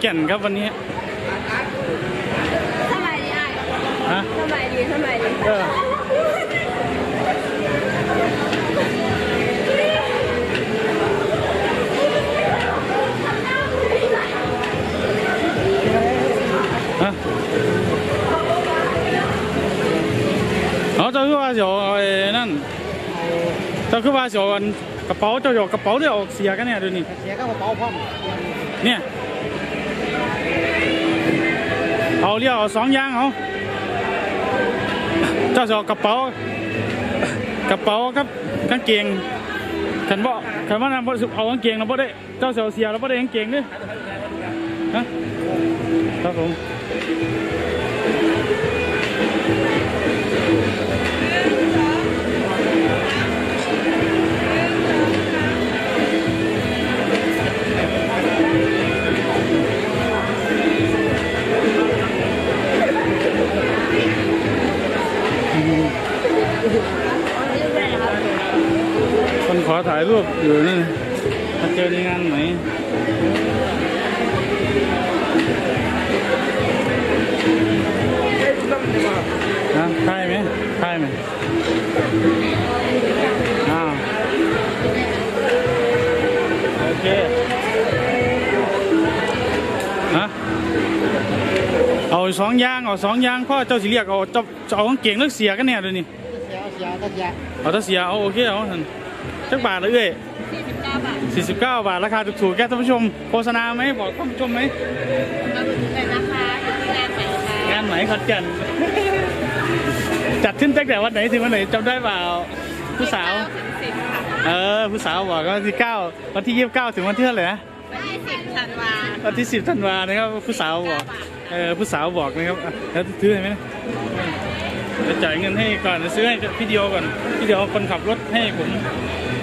แก่นครับวันนี้สบายดีอะฮะสบายดีสบายดีเออฮะเอาเจ้าคือว่าเดี๋ยวเอาไอ้นั่นเจ้าคือว่าเดี๋ยวอันกระเป๋าเจ้าหยกกระเป๋าเดี๋ยวออกเสียกันเนี่ยเดูนี่เสียก็กระเป๋าพร้อมเนี่ย เอาเรียกเอาสองอย่างเขาเจ้าจะเอากระเป๋ากระเป๋ากับกางเกงฉันบอกฉันว่านำสิเอากางเกงเราบ่ได้เจ้าจะเอเสียเราบ่ได้กางเกงด้วยนะครับผม อถ่ายรูปอยู่นี่มาเจอในงานไหนนะใช่ไหมใช่ไหมอ้าวโอเคฮะเอาสองอย่างเอาสองอย่างพ่อเจ้าสิเรียกเอาเจ้าจะเอากางเกงเลือกเสียกันเนี่ยเลยวนี่เสียเสียก็เสียเอาถ้าเสียเอาโอเคเอาท่าน จักบาทเลยเอ้ยสี่สิบเก้าบาท 49 บาท ราคาถูกๆแกท่านผู้ชม โฆษณาไหมบอกท่านผู้ชมไหมมาดูกันนะคะอยู่ที่งานไหนคะงานไหนขอนแก่นจัดขึ้นตั้งแต่วันไหนถึงวันไหนจำได้เปล่าผู้สาวสิบค่ะเออ ผู้สาวบอกว่าวันที่เก้าวันที่ยี่สิบเก้าถึงวันที่เท่าไหร่นะวันที่สิบธันวาวันที่สิบธันวานะครับผู้สาวบอก เออผู้สาวบอกนะครับอะแล้วซื้อให้ไหมเดี๋ยวจ่ายเงินให้ก่อนเดี๋ยวซื้อให้พี่เดียวก่อนพี่เดียวคนขับรถให้ผม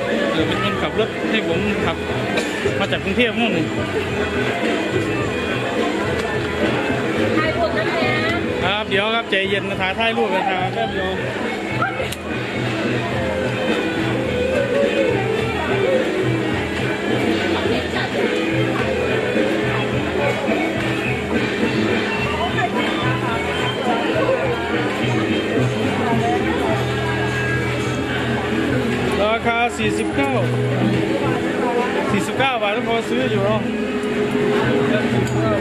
เออเป็นคนขับรถให้ผมขับ มาจากกรุงเทพนู่นไทยบุญน้ำแดงครับเดี๋ยวครับใจเย็นนะถ่ายถ่ายรูปกันถ่ายแป๊บเดียว คา 49 49 บาทแล้วพอซื้ออยู่เนาะ49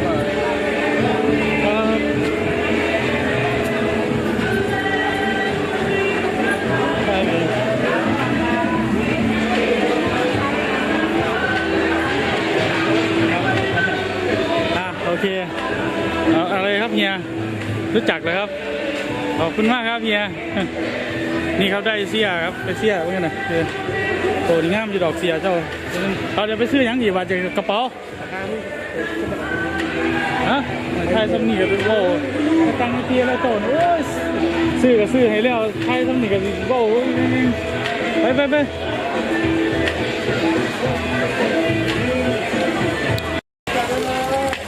บาทครับครับผมอะโอเคเอาอะไรครับเฮียรู้จักเลยครับ ขอบคุณมากครับเฮีย นี่ครับได้เสียครับไปเสียว่าไงนะคือโตนี่งามอยู่ดอกเสียเจ้าเราจะไปซื้อยังดีว่าจะกระเป๋าฮะใช่สำนีกับโบตังเตียแล้วโตนโอ้ยซื้อก็ซื้อให้แล้วใช่สำนีกับโบไปไปไป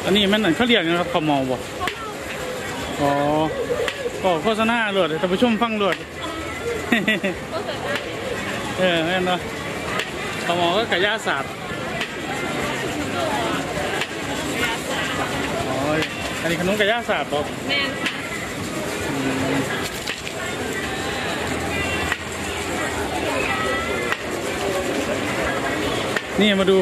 อันนี้มันอันเขาเรียกนะครับขมอบ่อ๋อก็โฆษณาหลดท่านผู้ชมฟังหลด เออแม่นเนาะขมอก็กระยาศาสตร์อ๋ออันนี้ขนมกระยาศาสตร์บอกแม่นนี่มาดู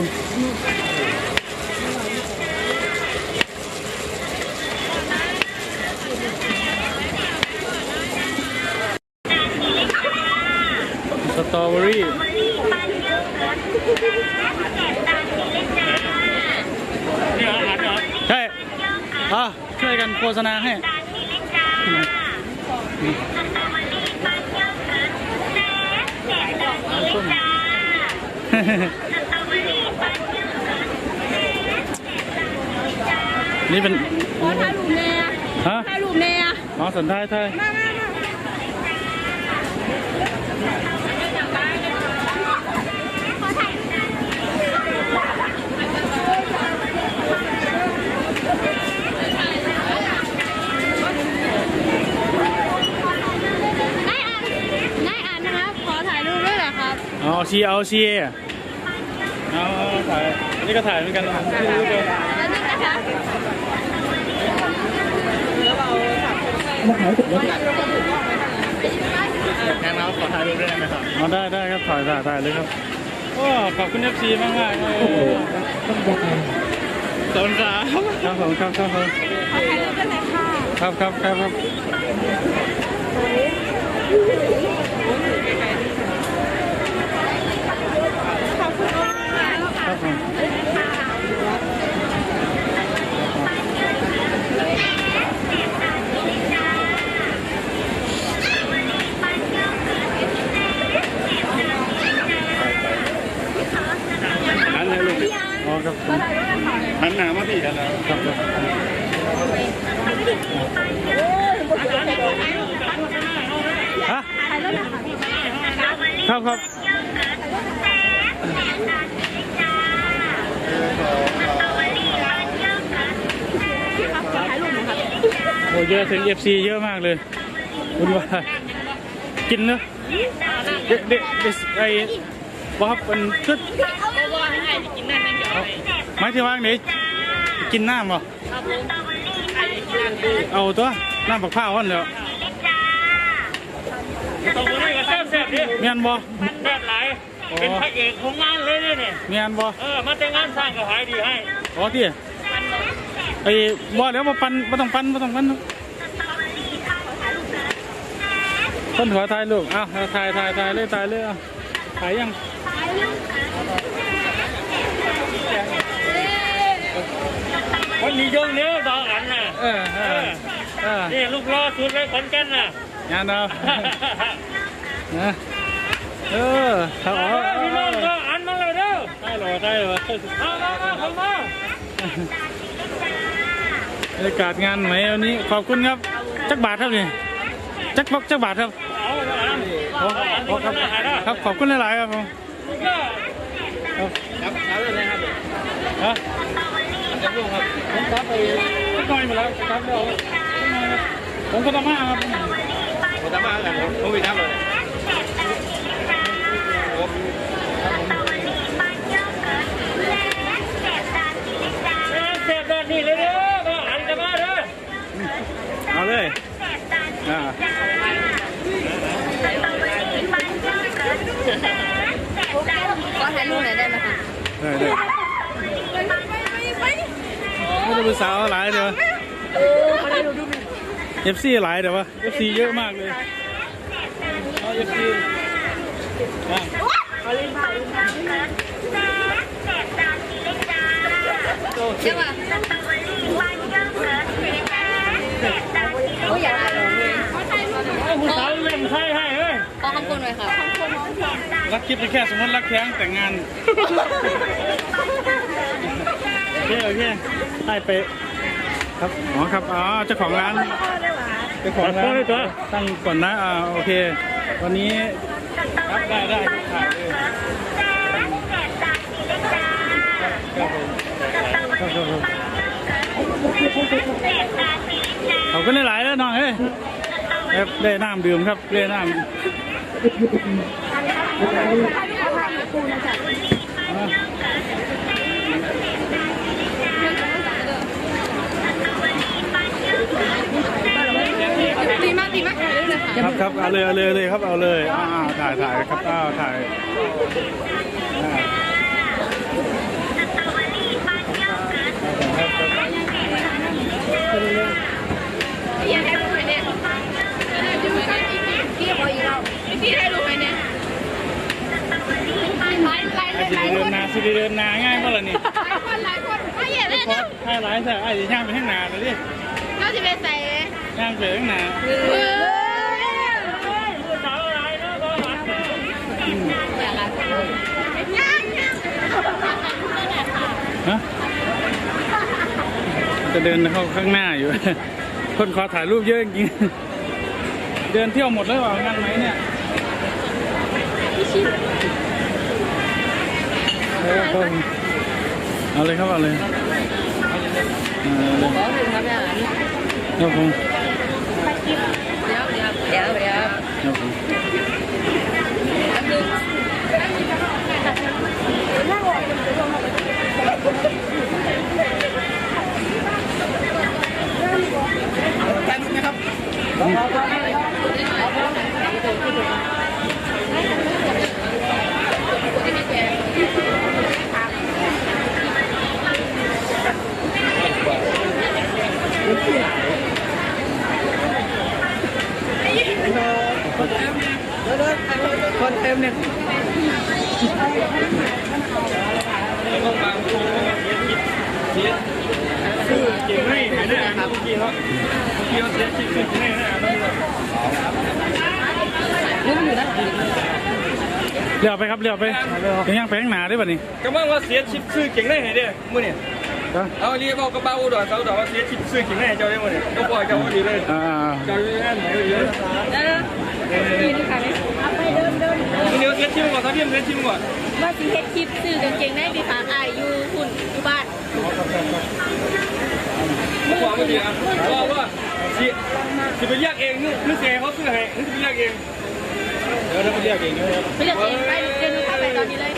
ตรอเบอรี่ใช่อะช่วยกันโฆษณาให้นี่เป็นขอถ่ายรูปแน่ฮะถ่ายรูปแน่อ๋อสันท้ายไทยมามามา ได้อ่านได้อ่านนะครับ ขอถ่ายรูปด้วย เอาชีเอาชีเอาเอาถ่ายอันนี้ก็ถ่ายเหมือนกันนะที่รู้เลยแล้วนี่นะคะแค่น้ำขอถ่ายรูปได้ไหมครับเอาได้ได้ครับถ่ายถ่ายถ่ายเลยครับโอ้ขอบคุณเอฟซีมากมากๆเลยขอบคุณครับครับผมครับครับผมขอถ่ายรูปกันหน่อยค่ะครับครับครับครับคุณมาก ครับผมหันเลยลูกอ๋อครับผมหันหน้ามาพี่กันแล้วครับครับฮะครับครับ โอ้เยอะถึง FC เยอะมากเลยคุณว่ากินเนอะเด็กเด็กเด็กไอ้บครับมันคือเอาหมายถึงว่าไหนกินน้ำเหรอเอาตัวน้ำปักผ้าวันเดียวตรงนี้ก็แซ่บแซ่บดิเมียนบ่แซ่บหลายเป็นพระเอกของงานเลยเนี่ยเมียนบ่เออมาแต่งงานสร้างก็ขายดีให้อ๋อที่ ไอ้บ่แล้วมาปั่นไม่ต้องปั่นไม่ต้องปั่นคนขอถ่ายรูปอ้าวเอาถ่ายถ่ายถ่ายเลยถ่ายเลยเอาถ่ายยังวันนี้ยงเนี้ยดอกอันน่ะเออเออเออนี่ลูกล้อสุดเลยขอนแก่นน่ะงานเอานะเออครับอ๋อพี่น้องก็อันมาเลยเด้อได้หรอได้หรอเอามามาเข้ามา บรรยากาศงานไหมวันนี้ขอบคุณครับ จักบาทครับนี่จักบอกจักบาทครับเอาอันโอ้ครับครับขอบคุณหลาย ๆ ครับผมก็ครับเอาเลยครับฮะผมครับไปนิดหน่อยมาแล้วครับเดี๋ยวผมก็ต้งมาครับผมทำมาแล้วผมไปทำเลย นี้เลยเด้อก็อันจะมาเด้อเอาเลยอ่าขอถ่ายรูปหน่อยได้ไหมคะได้ได้ไม่ต้องเป็นสาวหลายเดี๋ยวขอถ่ายรูปด้วยเอฟซีหลายเดี๋ยววะเอฟซีเยอะมากเลยเอาเอฟซี ใช่ป่ะโอ้ยอยากถ่ายรูปเลยขอถ่ายรูปหน่อยผู้สาวเล่นไพ่ให้เฮ้ยขอขอบคุณหน่อยค่ะขอบคุณน้องแขกรักคิดไปแค่สมมติรักแท้งแต่งงานโอเคโอเคให้ไปครับอ๋อครับอ๋อเจ้าของร้านเจ้าของร้านตั้งก่อนนะอ่าโอเค วันนี้ครับได้ได้ถ่ายเลยครับผม ครับครับครับขอบคุณหลายๆแล้วน้องเฮ้ยครับได้น้ำดื่มครับได้น้ำดีมากดีมากถ่ายรูปเลยค่ะครับครับเอาเลยเอาเลยเอาเลยครับเอาเลยอ่าอ่าถ่ายถ่ายครับอ้าวถ่ายอ่าครับครับ พี่ถ่ายรูปไหมเนี่ยพี่ขออีกรอบพี่ถ่ายรูปไหมเนี่ยไลฟ์ไลฟ์ไอ้สิไลเดินนาสิเดินนาง่ายเมื่อไหร่นี่คนหลายคนเขาเหยียเลยพอนะถ่ายหลายแต่ไอ้สิย่างไปข้างหน้าเลยดิเขาจะไปใส่ย่างไปข้างหน้าเออผู้สาวอะไรนาะก็อันฮะจะเดินเข้าข้างหน้าอยู่ คนขอถ่ายรูปเยอะจริงเดินเที่ยวหมดแล้ว่างานไหมเนี่ยเอาเลยครับเอาเลยเอาเลยขอถึงครับเนี่ยครับผมเดี๋ยวเดี๋ยวเดี๋ยวเดี๋ยวครับผม em nè Hãy subscribe cho kênh Ghiền ชื่อเก่งให้ไม่ได้อ่านเมื่อกี้เขาเมื่อกี้เขาเสียชื่อเก่งให้นะอ่านไม่ได้เลี้ยวไปครับเลี้ยวไปยังยังไปข้างหน้าได้ป่ะนี่ก็มั่งว่าเสียชิปชื่อเก่งได้ไงเด้มื่อเนี่ยครับเอาเรียกบอกกระเป๋าดอกเขาดอกว่าเสียชิปชื่อเก่งได้เจ้าได้มื่อเนี่ยก็ปล่อยเจ้าดีเลยอ่าเจ้าอยู่นั่นไหนอยู่นั่นมีนี่ค่ะเนี่ยเอาไปเดินเดินเดินเดี๋ยวเสียชิมก่อนทับเทียมเสียชิมก่อนว่าสิเฮ็ดคลิปซื้อกางเกงในไปฝากอายอยู่คุณอยู่บ้าน เมื่อวานเมื่อกี้อะว่าว่าสิสิไปเรียกเองนึกนึกเองเขาซื้อให้นึกไปเรียกเองเดี๋ยวเราไปเรียกเองด้วยครับไปเลือกเองไปเดินพาไปตอนนี้เลย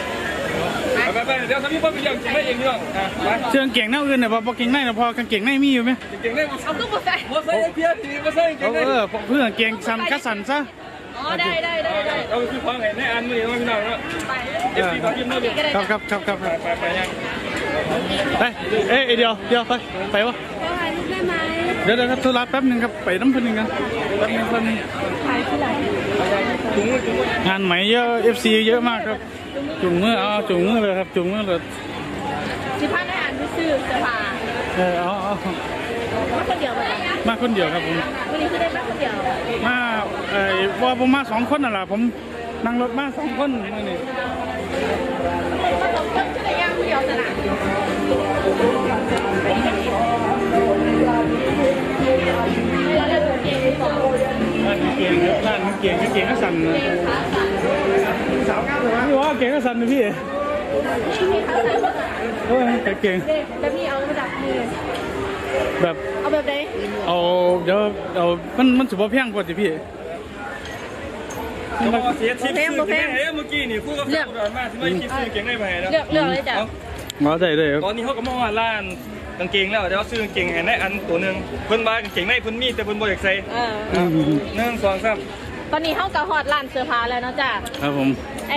ไปไปเดี๋ยวทับพี่พ่อไปเรียกจริงได้เองดีกว่าอะไปเสื้อกางเก่งหน้าอื่นเนี่ยพอพอเก่งในนะพอกางเก่งในมีอยู่ไหมเก่งได้บ่เอาก็บ่ใส่บ่ใส่เพี้ยทีบ่ใส่เก่เอางได้เออเพื่อกางเก่งสันคัดสันซะอ๋อได้ได้ได้ได้เอาคือฟังให้ในอันมื้อนี้ว่าพี่น้องเนาะไปเอฟซีทับพี่เนาะดิก็ได้ครับครับครับครับไปไปไปยังไปเอ้ยเดี๋ยวเดี๋ยวไปไปวะก็ถ่ายรูป ได้ไหมเดี๋ยวเดี๋ยวครับธุระแป๊บหนึงครับไปน้ำเพันหนึ่งกันแป๊บหนึงแป๊บหนึงถ่ายที่ไหนถุงมือถุงมืองานไหมเยอะ FC เยอะมากครับ จุงมือเอาจุงมือเลยครับจุงมือเลยสิพาได้อ่านซื้อเสื้อผ้าเออเอาเอามาคนเดียวไปมาคนเดียวครับผมวันนี้คือได้มาคนเดียวมาเอ่อว่าผมมาสองคนน่ะล่ะผมนั่งรถมาสองคนมานี่มาสองคนชื่อย่างคนเดียวสนาม เราเลือกเองดีกว่าร้านเก่งครับร้านเก่งเก่งก็สั่นนะสาวก้าวเลยพี่ว่าเก่งก็สั่นนะพี่นี่มีคัสเซ็ตเฮ้ยแต่เก่งเด็กแบบนี้เอามาจากมือแบบเอาแบบไหนเอาเดี๋ยวเอามันมันสุภาพเพียงกว่าสิพี่เขาบอกว่าเสียชิปซื้อเก่งได้เมื่อกี้นี่คู่กับเจ้าดอนมาที่ไม่คิดซื้อเก่งได้ไปแล้วเลือกเลือกเลยจ้ะมาได้เลยครับตอนนี้เขาก็มองว่าร้าน กางเกงแล้วเดี๋ยวซื้อกางเกงให้ในอันตัวนึงเพิ่นบ้ากางเกงในเพิ่นมีแต่เพิ่นบ่อยากใส่เอออืมหนึ่งสองสามตอนนี้เข้ากับฮอดร้านเสื้อผ้าแล้วเนาะจ้ะครับผม ไอ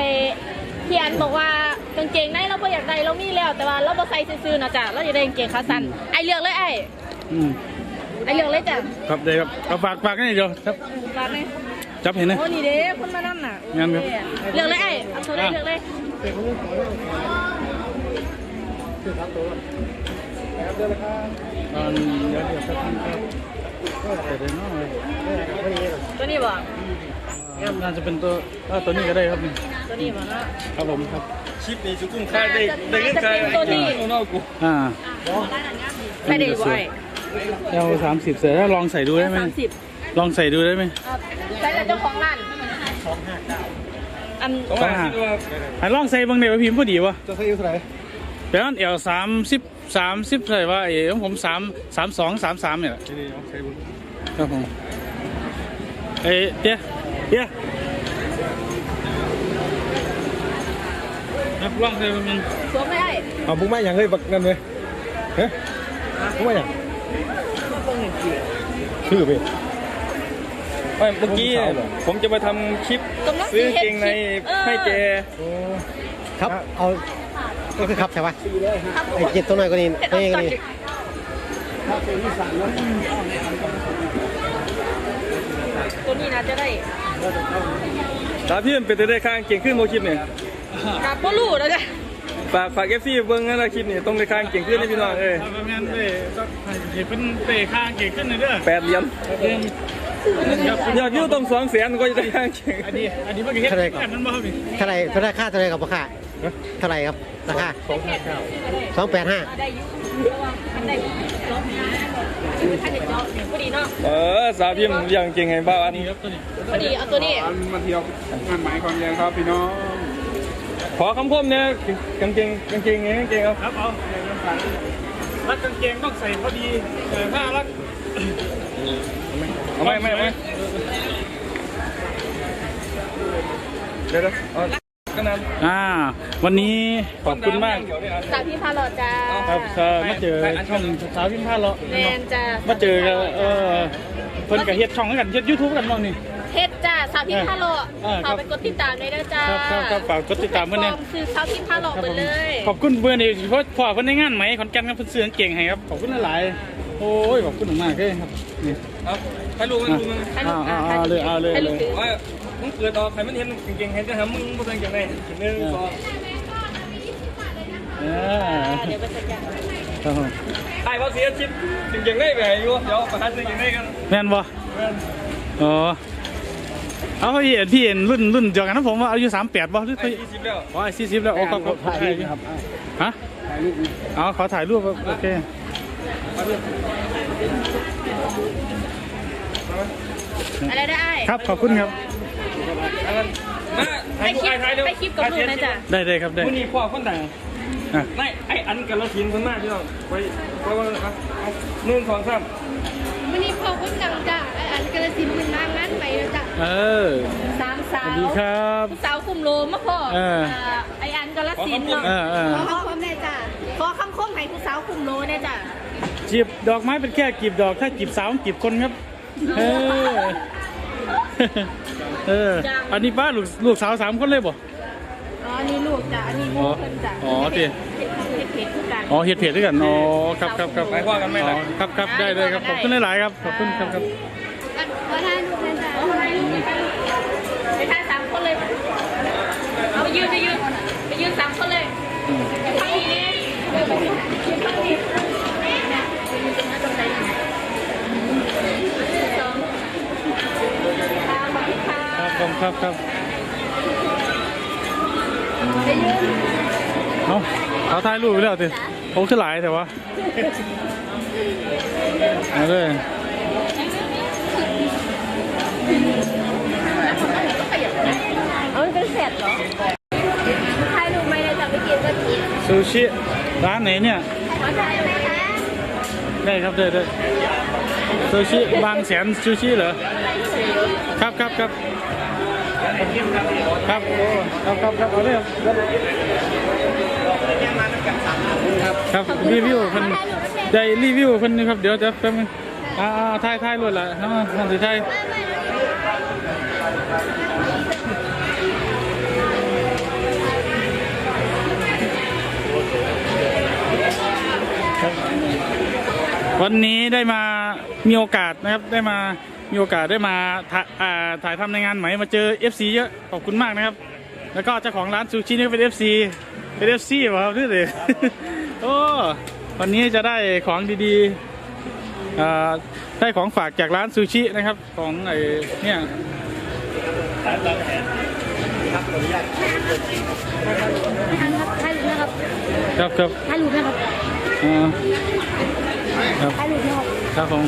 พี่อันบอกว่ากางเกงในเราบ่อยากได้เรามีแล้วแต่ว่าเราบ่ใส่ซื่อๆเนาะจ้ะเราอยากได้กางเกงขาสั้นไอเลือกเลยไออืมไอเลือกเลยจ้ะครับได้ครับเอาฝากฝากกันหน่อยเดียวครับร้านไหนจับเห็นนะโอ้นี่เด้คนมานั่นน่ะงั้นครับ เลือกเลยไอเอาตัวเลยเลือกเลย ตอนเดี๋ยวเดี๋ยวครับครับเดี๋ยวเดี๋ยวน้อยตัวนี้บ่น่าจะเป็นตัวเออตัวนี้ก็ได้ครับนี่ตัวนี้บ่เนาะครับผมครับชิปนี่สุกุ้มค่ายได้ได้เงินค่ายเอานอกกูอ่าใส่ได้บ่ไอเอาสามสิบเสร็จแล้วลองใส่ดูได้ไหมสามสิบลองใส่ดูได้ไหมใส่แต่เจ้าของร้านอันต้องมาคิดว่าไอ้ลองใส่บางเดียวพิมพ์พอดีวะจะใส่อยู่เท่าไหร่เดี๋ยวนั้นเอวสามสิบ สามสิบใส่ว่าเอ๋ของผมสามสามสองสามสามเนี่ยแหละนี่ใส่บุญครับผมเอ้ยเดี๋ยวเดี๋ยวครับลองใส่บางเดียวสวมไม่ไอเอาบุ้งมาอย่างเฮ้ยบักนั่นเลยเฮ้ยบุ้งมาอย่างชื่อพี่ไม่เมื่อกี้ผมจะมาทำคลิปซื้อเกงในให้แกครับ เอา ก็คือครับใช่ปะไอ้เจ็ดตัวหน่อยก็นี่เห็ดไม่เอาก็ก่อนนี่ตัวนี้นะจะได้ตาพี่มันเป็นได้ข้างเก่งขึ้นโมคลิปเนี่ยกับบ่รู้แล้วจ้ะฝากฝากเอฟซีเบิ้งนะคลิปนี้ต้องได้ข้างเก่งขึ้นให้พี่น้องเอ้ยทำงานเตะก็เห็นเป็นเตะข้างเก่งขึ้นเลยเด้อแปดเหรียญเรียนครับยอดวิวต้องสองแสนก็จะได้ข้างเก่งอันนี้อันนี้เมื่อกี้เห็นกันนั้นบ่ครับนี่เท่าไหรเท่าไหรค่าเท่าไหรกับราคา เท่าไหรครับราคาสองแปดห้าได้อยู่เพราะว่ามันได้รอบนี้คือท่านเด็ดเนาะพอดีเนาะเออสาวพิมพ์อย่างเก่งให้บ้าอันนี่ครับตัวนี้พอดีเอาตัวนี้มาเที่ยวงานหมายความยังครับพี่น้องขอคำคมเนี่ยกางเกงกางเกงไงกางเกงครับครับเอารัดกางเกงต้องใส่พอดีแต่ถ้ารัดเอาไม่ไม่ไม่เดี๋ยวเดี๋ยวเอา ก็นั้นอ่า วันนี้ขอบคุณมากสาวพี่พาหลอดจ้าครับเอ่อมาเจอช่องสาวพิมพ์พาเลาะแมนจ้ามาเจอกันเออเพิ่นกับเฮ็ดช่องกันเฮ็ดยูทูบกันบ้างนี่เฮ็ดจ้าสาวพี่พาหลอดอ่าครับขอไปกดติดตามเลยนะจ้าครับครับครับฝากกดติดตามเพิ่นเนี่ยคือสาวพี่พาหลอดไปเลยขอบคุณเพื่อนที่เพราะพ่อเพิ่นได้งานไหมขอนแก่นครับเพิ่นซื้อกางเก่งให้ครับขอบคุณหลายๆโอ้ยขอบคุณมากเลยครับนี่เอาให้ลูกให้ลูกมึงให้ลูกเอาเอาเอาเลยเอาเลยให้ลูกถือว่า มึงเกิดออกใครมันเห็นเก่งๆเห็นจะทำมึงบ่เป็นจังได๋หนึ่งสองเออเดี๋ยวไปจัดการครับผมไอ้เขาเสียชิปเก่งๆได้ไปอยู่เดี๋ยวประหารเก่งๆได้กันแม่นบ่อ๋อเอาพี่เห็นพี่เห็นรุ่นรุ่นเดียวกันนะผมว่าอายุสามแปดบ่หรือไอ้พี่ยี่สิบแล้วอ๋อสี่สิบแล้วโอ้ครับครับครับฮะเอาขอถ่ายรูปครับโอเคอะไรได้ไอ้ครับขอบคุณครับมา ไปคลิปไปคลิปกับลูกนะจ๊ะได้ได้ครับได้มื้อนี้พ่อคนดังอะไม่ไอ้อันกันละทีมคนมากพี่น้องไปไปว่าเอาเอาหนึ่งสองสามวันนี้พอคุณดังจ้ะไอ้อันกระสินมันมางานไปแล้วจ้ะเออสามสสาวัสวดีครับสาวกลุ่มโลมาพ่อเออไออันกาลสินธุ์เนาะเออเออขอคำความแน่จ้ะขอคำคมให้ผู้สาวกลุ่มโลเนี่ยจ้ะจีบดอกไม้เป็นแค่กีบดอกถ้าจีบสาวจีบคนครับเออ เออ อันนี้ป้าลูกลูกสาวสามคนเลยบ่ อ๋ออันนี้ลูกจ้ะอันนี้ลูกเพิ่นจ้ะอ๋อดิเฮ็ดเฮ็ดเพจคือกัน อ๋อเฮ็ดเพจด้วยกัน อ๋อ ครับครับครับไปว่ากันไหมอ๋ล่ะอครับครับได้เลยครับ ขอบคุณหลายๆครับ ขอบคุณครับครับ อันขอท่านลูกนะจ้ะ ไปทานสามคนเลย เอาไปยืนไปยืนไปยืนสามคนเลยไปทางนี้นี่ไปยืนทางนี้ตรงไหนสองค่ะขอบคุณค่ะ ครับครับครับครับไปยืนเอาเขาถ่ายรูปไปแล้วสิผมขึ้นหลายแต่ว่าเอาเลยเอามันเป็นเสร็จเหรอถ่ายรูปไหมเนี่ยจะไปกินก็กินซูชิร้านไหนเนี่ยขอถ่ายไหมคะได้ครับได้ได้ซูชิบางแสนซูชิเหรอครับครับครับ ครับโอ้ครับครับครับเอาเลยครับครับรีวิวเพิ่นได้รีวิวเพิ่นนี่ครับเดี๋ยวจะแป๊บนึงอ่าอ่าถ่ายถ่ายรวดละฮะนั่นสิถ่ายวันนี้ได้มามีโอกาสนะครับได้มา มีโอกาสได้มาถ่าอ่าถ่ายทำในงานไหมมาเจอ FC เยอะขอบคุณมากนะครับ แล้วก็เจ้าของร้านซูชินี่ก็เป็น FC เป็น FC เหรอครับนี่เลยโอ้วันนี้จะได้ของดีๆอ่าได้ของฝากจากร้านซูชินะครับของไอ้เนี่ยถ่ายรูปนะครับครับครับถ่ายรูปนะครับอ่าครับถ่ายรูปนะครับ ครับผม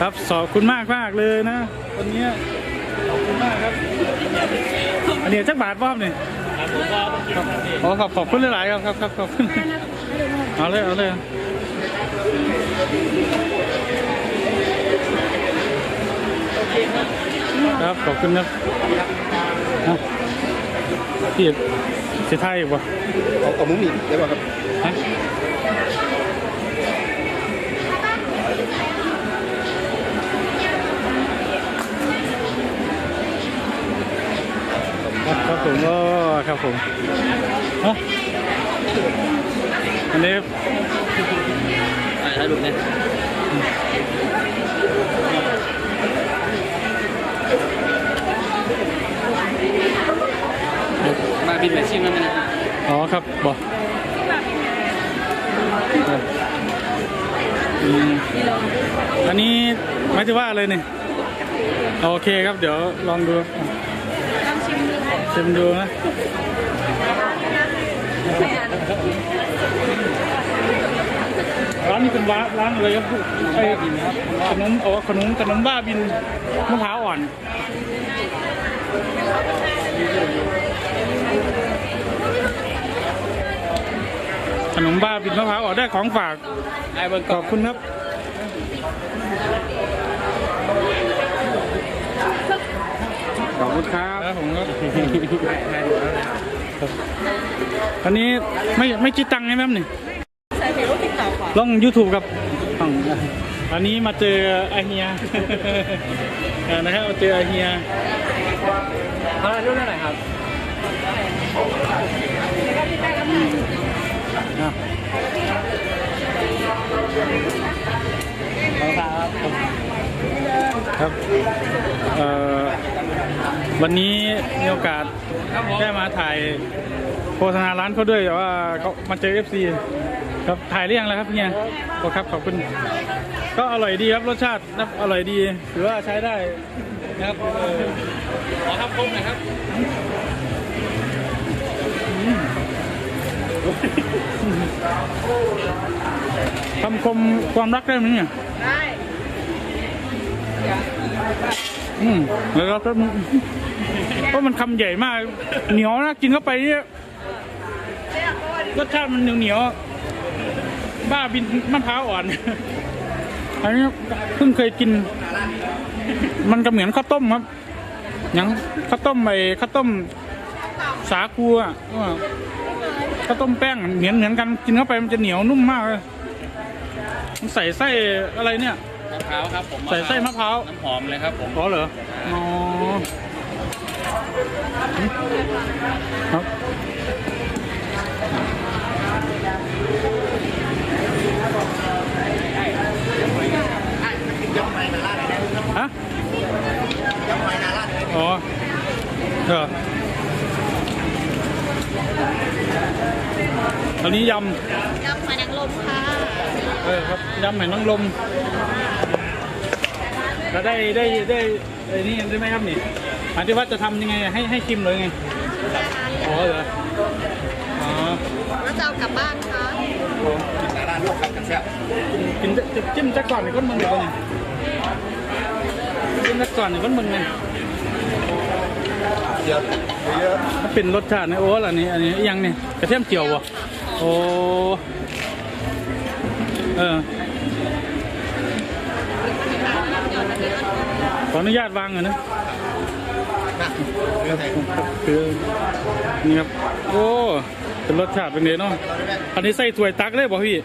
ครับขอบคุณมากมากเลยนะวันนี้ขอบคุณมากครับอันนี้จักบาทป้อมเนี่ยครับอ๋อขอบขอบคุณหลายๆครับครับครับขอบคุณเอาเลยเอาเลยครับขอบคุณครับเอาพี่เสียไทยบ่เอาเอามุ้งหนีได้ป่ะครับ ครับครับผมก็ครับผมเอ้าอันนี้ถ่ายรูปเนี่ยมาบินแบบชิมแล้วมั้ยอ๋อครับบอกอืมอันนี้หมายถึงว่าอะไรเนี่ยโอเคครับเดี๋ยวลองดู ชิมดูนะร้านนี้เป็นร้านร้านอะไรครับไอ้ขนมอ๋อขนมขนมบ้าบินมะพร้าวอ่อนขนมบ้าบินมะพร้าวอ่อกได้ของฝากขอบคุณครับ อบคุณครับแล้วผมก็อันนี้ไม่ไม่คิดตังค์ใช่ไหมครับนี่ใส่เพจลูกติ๊กต็อกก่อนลอง YouTube ครับอ๋ออันนี้มาเจออาเฮียเออนะครับมาเจออาเฮียมาดูหน่อยครับ วันนี้มีโอกาสได้มาถ่ายโฆษณาร้านเขาด้วยแต่ว่าเขามาเจอ FC ครับถ่ายเรียงแล้วครับเนี่ยโอ้ครับขอบคุณ ก็อร่อยดีครับรสชาตินะอร่อยดีถือว่าใช้ได้นะครับเออขอคำคมหน่อยครับคำคมความรักได้ไหมเนี่ยได้อืมแล้วก็ เพราะมันคำใหญ่มาก เหนียวนะกินเข้าไปเนี่ยรสชาติมันเหนียวเหนียวๆบ้าบินมะพร้าวอ่อน อันนี้เพิ่งเคยกิน มันก็เหมือนข้าวต้มครับอย่างข้าวต้มไปข้าวต้มสาคูอะว่าข้าวต้มแป้งเหมือนเหมือนกันกินเข้าไปมันจะเหนียวนุ่มมากเลยมันใส่ไส้อะไรเนี่ยมะพร้าวครับผมใส่ไส้มะพร้าวน้ำหอมเลยครับผมอ๋อเหรออ๋อ ครับฮะอ๋อเอออันนี้ยยำหอยนางรมค่ะำเออครับยำไหนน้องลมแล้วได้ได้ได้ไอ้นี่ได้ไหมครับนี่ หมายถึงว่าจะทำยังไงให้ให้ชิมเลยไงอ๋อเหรออ๋อแล้วจะเอากลับบ้านคะกินจะจะจิ้มจักก่อนหรือก้นมึงเดี๋ยวนี่จิ้มจักก่อนหรือก้นมึงเนี่ยมันเป็นรสชาตินะโอ้ล่ะนี่อันนี้อิหยังเนี่ยกระเทียมเจียวบ่โอ้เออขออนุญาตวางหน่อยนะ คือนี่ครับ โอ้ เป็นรสชาติเป็นไงเนาะ อันนี้ใส่ถ้วยตักเลยบ่พี่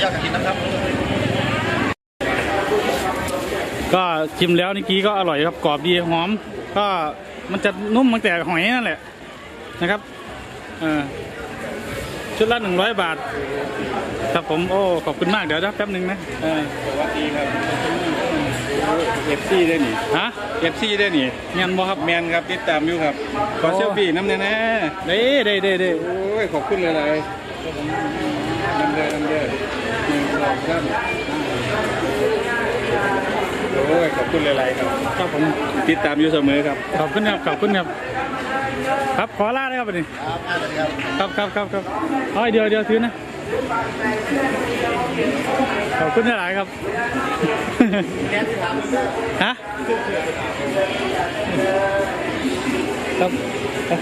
อยากกินนะครับ ก็ชิมแล้วเมื่อกี้ก็อร่อยครับกรอบดีหอม ก็มันจะนุ่มตั้งแต่หอยนั่นแหละนะครับเออชุดละหนึ่งร้อยบาท ครับผมโอ้ขอบคุณมากเดี๋ยวนะแป๊บหนึ่งนะเออสวัสดีครับเอฟซีได้หนิฮะเอฟซีได้หนิเงินบ่ครับแมนครับติดตามอยู่ครับขอเซลฟี่น้ำแน่แน่เด้เด้เด้เด้โอ้ยขอบคุณเลยเลยน้ำเดือดน้ำเดือดหนึ่งสองสาม โอ้ยขอบคุณเลยๆครับครับผมติดตามอยู่เสมอครับ ขอบคุณครับ ขอบคุณครับ ครับขอลาได้ครับวันนี้ครับครับครับครับเอาเดี๋ยวเดี๋ยวถือนะ ขอบคุณหลายๆครับ ฮะ ครับเนี่ย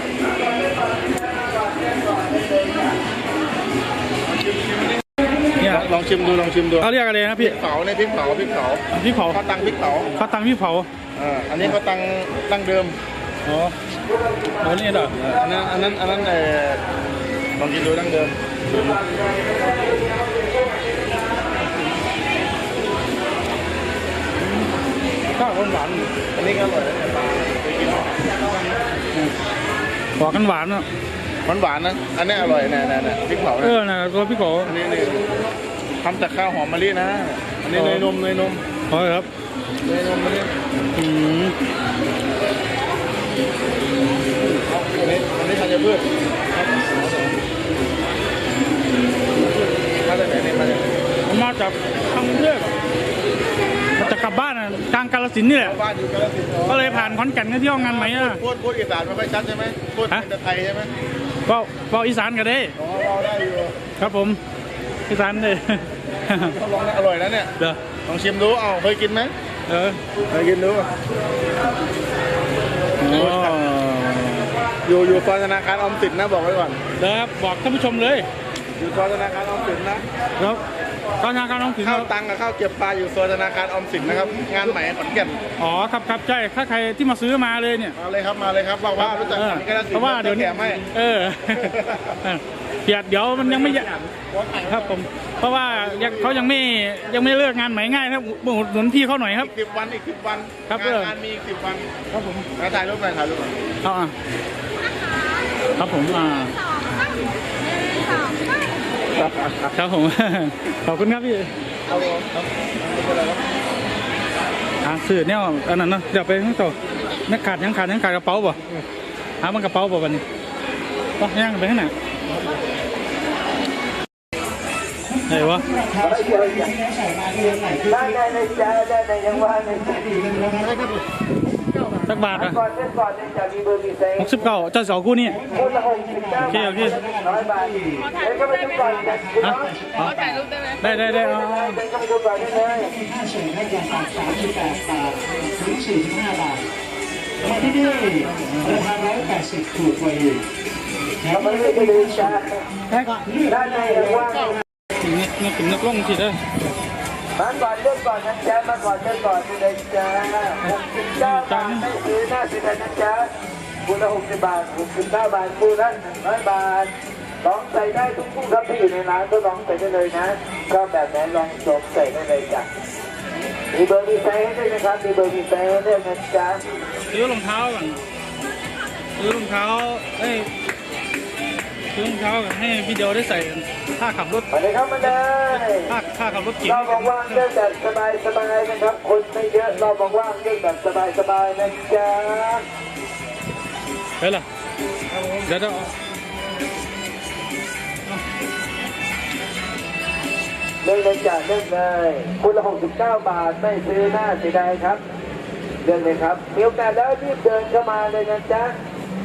ลองชิมดูลองชิมดูเขาเรียกอะไรนะพี่เผาในพริกเผาพริกเผาพี่เผาข้าวตังพริกเผาเขาตังพี่เผาอ่าอันนี้ข้าวตังดั้งเดิมอ๋อโอ้นี่เหรออันนั้นอันนั้นอันนั้นเออลองกินดูดั้งเดิมข้าวหวานอันนี้ก็อร่อยนะเนี่ยปลาเคยกินไหมๆขอกันหวานเนาะหวานหวานๆนะ อันนี้อร่อยนะนะนะพริกเผาเอนะอนะตัวพี่เผาอันนี้นี่ ทำจากข้าวหอมมะลินะอันนี้เนยนมเนยนมขอเลยครับเนยนมมะลิอืมอันนี้อันนี้ธัญพืชมาจากไหนเนี่ยมาจากไหนผมมาจากทางกรุงเทพอะมาจากกลับบ้านอะกลางกาลสินธุ์นี่แหละบ้านอยู่กาฬสินธุ์ก็เลยผ่านขอนแก่นก็เที่ยวงานไหมอะพูดพูดอีสานไม่ค่อยชัดใช่ไหมพูดฮะเป็นไทยใช่ไหมก็เบาอีสานกันได้อ๋อเราได้อยู่ครับผมอีสานเลย เขาลองนะอร่อยนะเนี่ยเด้อลองชิมดูเอาเคยกินไหมเออเคยกินดูอ๋ออยู่อยู่ซอยธนาคารออมสินนะบอกไว้ก่อนเด้อครับบอกท่านผู้ชมเลย อยู่ซอยธนาคารออมสินนะครับ ธนาคารออมสินเข้าตังค์กับเข้าเก็บปลาอยู่โซนธนาคารออมสินนะครับ งานใหม่ขอนแก่นอ๋อครับครับใช่ถ้าใครที่มาซื้อมาเลยเนี่ยมาเลยครับมาเลยครับบอกว่ารู้จักเออขอนแก่นเพราะว่าเดี๋ยวนี้แก่ไม่เออเออเดี๋ยวเดี๋ยวมันยังไม่ยครับผมเพราะว่ายังเขายังไม่ยังไม่เลิกงานใหม่ง่ายครับอุดหนุนพี่เขาหน่อยครับสิบวันอีกสิบวันครับงานเอองานมีอีกสิบวันครับผมแล้วถ่ายรูปหน่อยถ่ายรูปหน่อยเอาอะครับผมอ่า ครับผม ขอบคุณครับพี่อ่าสื่อเนี่ยอันนั้นเนาะเดี๋ยวไปข้างต่อนักขาดยังขาดยังขาดกระเป๋าบ่หามันกระเป๋าบ่วันนี้ต้องย่างไปข้างหน้าไหนวะได้ได้ในใจได้ในยังว่าในใจ สักบาทอะก่อนเส้นก่อนเนี่ยจะมีเบอร์มีเซ็งหกสิบเก้าเจ้าเสาคู่นี่คนละหกสิบเก้าโอเคโอเคร้อยบาทเดี๋ยวก็ไปดูก่อนนะคุณฮะน้องอ๋อถ่ายรูปได้ไหมได้ได้ได้เอาเอาเดี๋ยวก็ไปดูก่อนได้เลยค่าเฉลี่ยราคา38บาทถึง45บาทมาที่นี่ราคา180ถูกกว่าอีกเราไม่ได้ไปดูจ้าได้ก่อนด้านในยังว่างนี่นี่เป็นนักลงสิเด้อ มาก่อนเลือกก่อนนะจ๊ะมาก่อนเลือกก่อนดูเลยจ้าหกสิบเก้าบาทไม่ซื้อหน้าสิบนะจ๊ะคูละหกสิบบาทหกสิบเก้าบาทคูละหนึ่งร้อยบาทลองใส่ได้ทุกคู่ครับที่อยู่ในร้านก็ลองใส่ได้เลยนะชอบแบบไหนลองสวมใส่ได้เลยจ้ะมีเบอร์มีไซส์ให้ด้วยนะครับมีเบอร์มีไซส์ให้ด้วยนะจ๊ะซื้อรองเท้าก่อนซื้อรองเท้าเอ้ยซื้อรองเท้าให้พี่เดียวได้ใส่กัน ถ้าขับรถมาเลยครับมาเลยถ้าถ้าขับรถเก๋งเราบอกว่างเรื่องแบบสบายสบายนะครับ คนไม่เยอะเราบอกว่างเรื่องแบบสบายสบายนะจ๊ะไปล่ะเดี๋ยวเดี๋ยวเรื่องเลยจ้ะเรื่องเลยคุณละ69บาทไม่ซื้อหน้าเสียดายครับเรื่องเลยครับมีโอกาสแล้วรีบเดินเข้ามาเลยนะจ๊ะ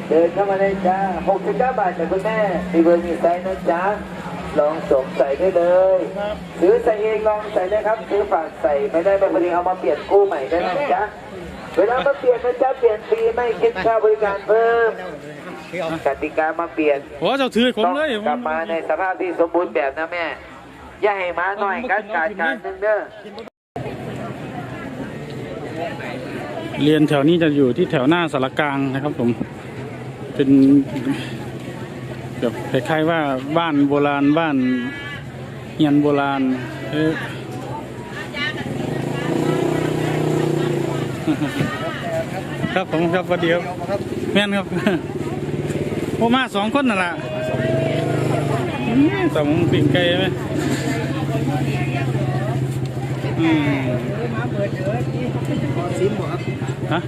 เดินเข้ามาเลยจ้า69บาทจากคุณแม่มีเบอร์มีไซส์นะจ๊ะ ลองสวมใส่ได้เลยซื้อใส่เองลองใส่ได้ครับซื้อฝากใส่ไม่ได้ไม่พอดีเอามาเปลี่ยนกู้ใหม่ได้นะจ๊ะเวลามาเปลี่ยนนะจ๊ะเปลี่ยนฟรีไม่คิดค่าบริการเพิ่มกติกามาเปลี่ยนโอ้เจ้าถือผมเลยกลับมาในสภาพที่สมบูรณ์แบบนะแม่อย่าให้มาหน่อยการการการหนึงเด้อเรียนแถวนี้จะอยู่ที่แถวหน้าสารกลางนะครับผมเป็น แบบคล้ายๆว่าบ้านโบราณบ้านเฮียนโบราณเอ๊ะครับผมครับสวัสดีครับแม่นครับโอมาสองคนนั่นแหละสองปิ่งไก่ไหมอืม ฮะ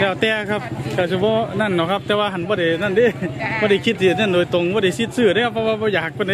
แล้วแต่ครับแต่เฉพาะนั่นเนาะครับ แต่ว่าหันบ่ได้นั่นเดิบ่ได้คิดสินั่นโดยตรงบ่ได้คิดซื้อเด้อครับเพราะว่าบ่อยากปานใด